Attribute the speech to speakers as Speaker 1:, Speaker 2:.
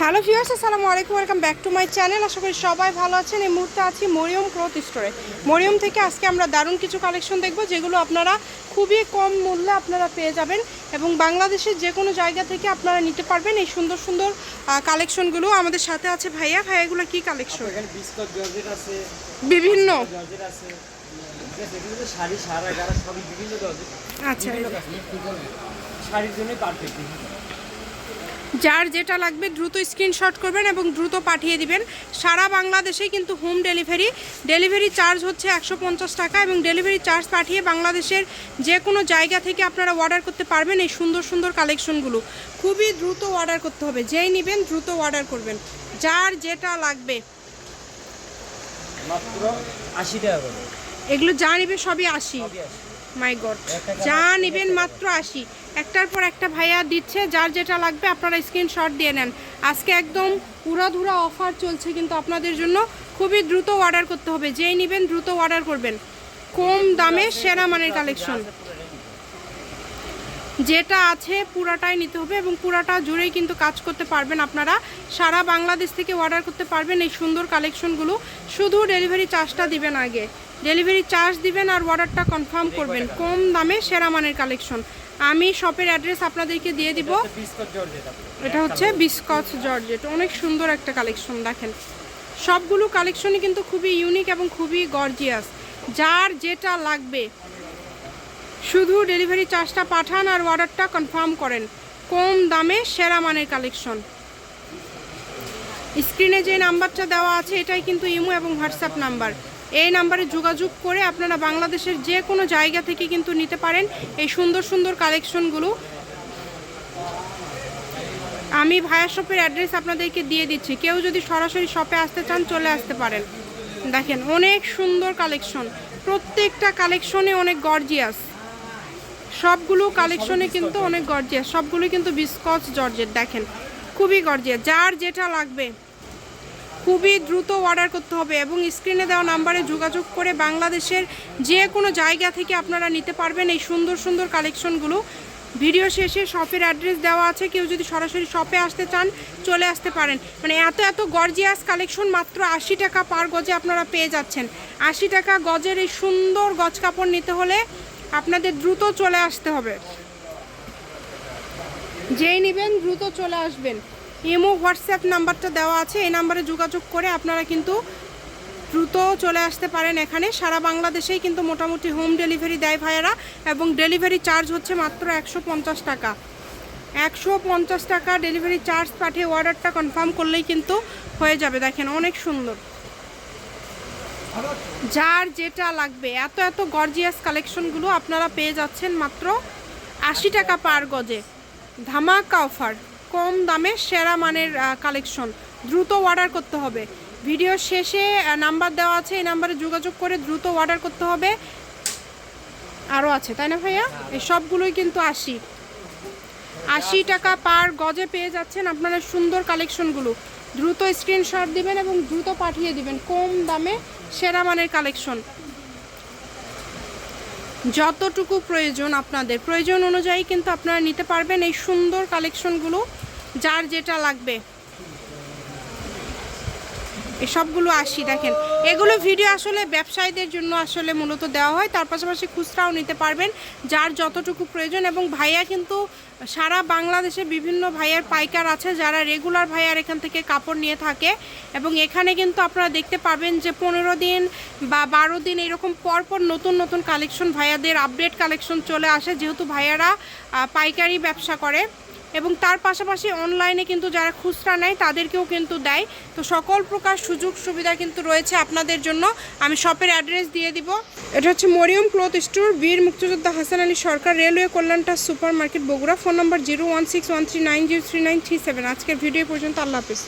Speaker 1: Hello viewers আসসালামু আলাইকুম welcome back to my channel আশা করি সবাই ভালো আছেন। এই মুহূর্তে আছি মরিয়ম ক্লথ স্টোরে। মরিয়ম থেকে আজকে আমরা দারুণ কিছু কালেকশন দেখব যেগুলো আপনারা খুবই কম মূল্যে আপনারা পেয়ে যাবেন এবং বাংলাদেশের যে কোনো জায়গা থেকে আপনারা নিতে পারবেন এই সুন্দর সুন্দর কালেকশনগুলো আমাদের সাথে আছে ভাইয়া। ভাইয়াগুলো কী কালেকশন বিভিন্ন। আচ্ছা।
Speaker 2: শাড়ির জন্য পারফেক্ট
Speaker 1: যার যেটা লাগবে দ্রুত স্ক্রিনশট করবেন এবং দ্রুত পাঠিয়ে দিবেন। সারা বাংলাদেশে কিন্তু হোম ডেলিভারি। ডেলিভারি চার্জ হচ্ছে একশো পঞ্চাশ টাকা এবং ডেলিভারি চার্জ পাঠিয়ে বাংলাদেশের যে কোনো জায়গা থেকে আপনারা অর্ডার করতে পারবেন এই সুন্দর সুন্দর কালেকশনগুলো। খুবই দ্রুত অর্ডার করতে হবে। যেই নেবেন দ্রুত অর্ডার করবেন। যার যেটা লাগবে।
Speaker 2: মাত্র আশি টাকা করে।
Speaker 1: এগুলো যা নেবে সবই
Speaker 2: আছে
Speaker 1: মাই গড। যা নেবেন মাত্র আশি। একটার পর একটা ভাইয়া দিচ্ছে, যার যেটা লাগবে আপনারা স্ক্রিনশট দিয়ে নেন। আজকে একদম উড়াধুরা অফার চলছে কিন্তু আপনাদের জন্য খুবই দ্রুত অর্ডার করতে হবে। যেই নেবেন দ্রুত অর্ডার করবেন। কম দামে সেরা মানের কালেকশন যেটা আছে পুরাটাই নিতে হবে এবং পুরাটা জুড়েই কিন্তু কাজ করতে পারবেন আপনারা। সারা বাংলাদেশ থেকে অর্ডার করতে পারবেন এই সুন্দর কালেকশনগুলো শুধু ডেলিভারি চার্জটা দিবেন আগে। ডেলিভারি চার্জ দিবেন আর অর্ডারটা কনফার্ম করবেন। কম দামে সেরা মানের কালেকশন আমি শপের অ্যাড্রেস আপনাদেরকে দিয়ে দিব। এটা হচ্ছে বিস্কচ জর্জেট অনেক সুন্দর একটা কালেকশন দেখেন। সবগুলো কালেকশনই কিন্তু খুবই ইউনিক এবং খুবই গর্জিয়াস যার যেটা লাগবে শুধু ডেলিভারি চার্জটা পাঠান আর অর্ডারটা কনফার্ম করেন। কম দামে সেরা মানের কালেকশন স্ক্রিনে যে নাম্বারটা দেওয়া আছে এটাই কিন্তু ইমো এবং হোয়াটসঅ্যাপ নাম্বার। এই নাম্বারে যোগাযোগ করে আপনারা বাংলাদেশের যে কোনো জায়গা থেকে কিন্তু নিতে পারেন এই সুন্দর সুন্দর কালেকশনগুলো। আমি ভায়া শপের অ্যাড্রেস আপনাদেরকে দিয়ে দিচ্ছি। কেউ যদি সরাসরি শপে আসতে চান চলে আসতে পারেন। দেখেন অনেক সুন্দর কালেকশন। প্রত্যেকটা কালেকশনে অনেক গর্জিয়াস। সবগুলো কালেকশনে কিন্তু অনেক গর্জিয়াস। সবগুলো কিন্তু বিস্কচ জর্জেট দেখেন। খুবই গর্জিয়াস। যার যেটা লাগবে। খুবই দ্রুত অর্ডার করতে হবে এবং স্ক্রিনে দেওয়া নাম্বারে যোগাযোগ করে বাংলাদেশের যে কোনো জায়গা থেকে আপনারা নিতে পারবেন এই সুন্দর সুন্দর কালেকশনগুলো ভিডিও শেষে শপের অ্যাড্রেস দেওয়া আছে। কেউ যদি সরাসরি শপে আসতে চান, চলে আসতে পারেন। মানে এত এত গর্জিয়াস কালেকশন মাত্র আশি টাকা পার গজে আপনারা পেয়ে যাচ্ছেন। আশি টাকা গজের এই সুন্দর গজ কাপড় নিতে হলে আপনাদের দ্রুত চলে আসতে হবে। যেই নেবেন, দ্রুত চলে আসবেন। ইমো, হোয়াটসঅ্যাপ নাম্বারটা দেওয়া আছে, এই নাম্বারে যোগাযোগ করে আপনারা কিন্তু দ্রুত চলে আসতে পারেন এখানে। সারা বাংলাদেশেই কিন্তু মোটামুটি হোম ডেলিভারি দেয় ভাইয়েরা এবং ডেলিভারি চার্জ হচ্ছে মাত্র একশো পঞ্চাশ টাকা। একশো পঞ্চাশ টাকা ডেলিভারি চার্জ পাঠিয়ে অর্ডারটা কনফার্ম করলেই কিন্তু হয়ে যাবে। দেখেন অনেক সুন্দর। যার যেটা লাগবে, এত এত গর্জিয়াস কালেকশনগুলো আপনারা পেয়ে যাচ্ছেন মাত্র আশি টাকা পার গজে। ধামাকা অফার। কম দামে সেরা মানের কালেকশন দ্রুত অর্ডার করতে হবে। ভিডিও শেষে নাম্বার দেওয়া আছে, এই নাম্বারে যোগাযোগ করে দ্রুত অর্ডার করতে হবে। আরও আছে, তাই না ভাইয়া? এই সবগুলোই কিন্তু আশি। আশি টাকা পার গজে পেয়ে যাচ্ছেন আপনারা সুন্দর কালেকশনগুলো দ্রুত স্ক্রিনশট দিবেন এবং দ্রুত পাঠিয়ে দিবেন কম দামে সেরা মানের কালেকশন যতটুকু প্রয়োজন আপনাদের। প্রয়োজন অনুযায়ী কিন্তু আপনারা নিতে পারবেন এই সুন্দর কালেকশনগুলো যার যেটা লাগবে। এসবগুলো আসি, দেখেন। এগুলো ভিডিও আসলে ব্যবসায়ীদের জন্য আসলে মূলত দেওয়া হয়। তার পাশাপাশি খুচরাও নিতে পারবেন, যার যতটুকু প্রয়োজন। এবং ভাইয়া কিন্তু সারা বাংলাদেশে বিভিন্ন ভাইয়ার পাইকার আছে, যারা রেগুলার ভাইয়ার এখান থেকে কাপড় নিয়ে থাকে। এবং এখানে কিন্তু আপনারা দেখতে পাবেন যে পনেরো দিন বা বারো দিন এরকম পরপর নতুন নতুন কালেকশন ভাইয়াদের আপডেট কালেকশন চলে আসে। যেহেতু ভাইয়ারা পাইকারি ব্যবসা করে। এবং তার পাশাপাশি অনলাইনে কিন্তু যারা খুচরা নেয়, তাদেরকেও কিন্তু দেয়। তো সকল প্রকার সুযোগ সুবিধা কিন্তু রয়েছে আপনাদের জন্য। আমি শপের অ্যাড্রেস দিয়ে দিব। এটা হচ্ছে মরিয়ম ক্লথ স্টোর, বীর মুক্তিযোদ্ধা Hasan Ali Sarkar, railway কল্যাণটা super market Bogura. Phone number zero one six one three nine zero three nine three seven আজকের ভিডিও পর্যন্ত, আল্লাহ হাফিজ।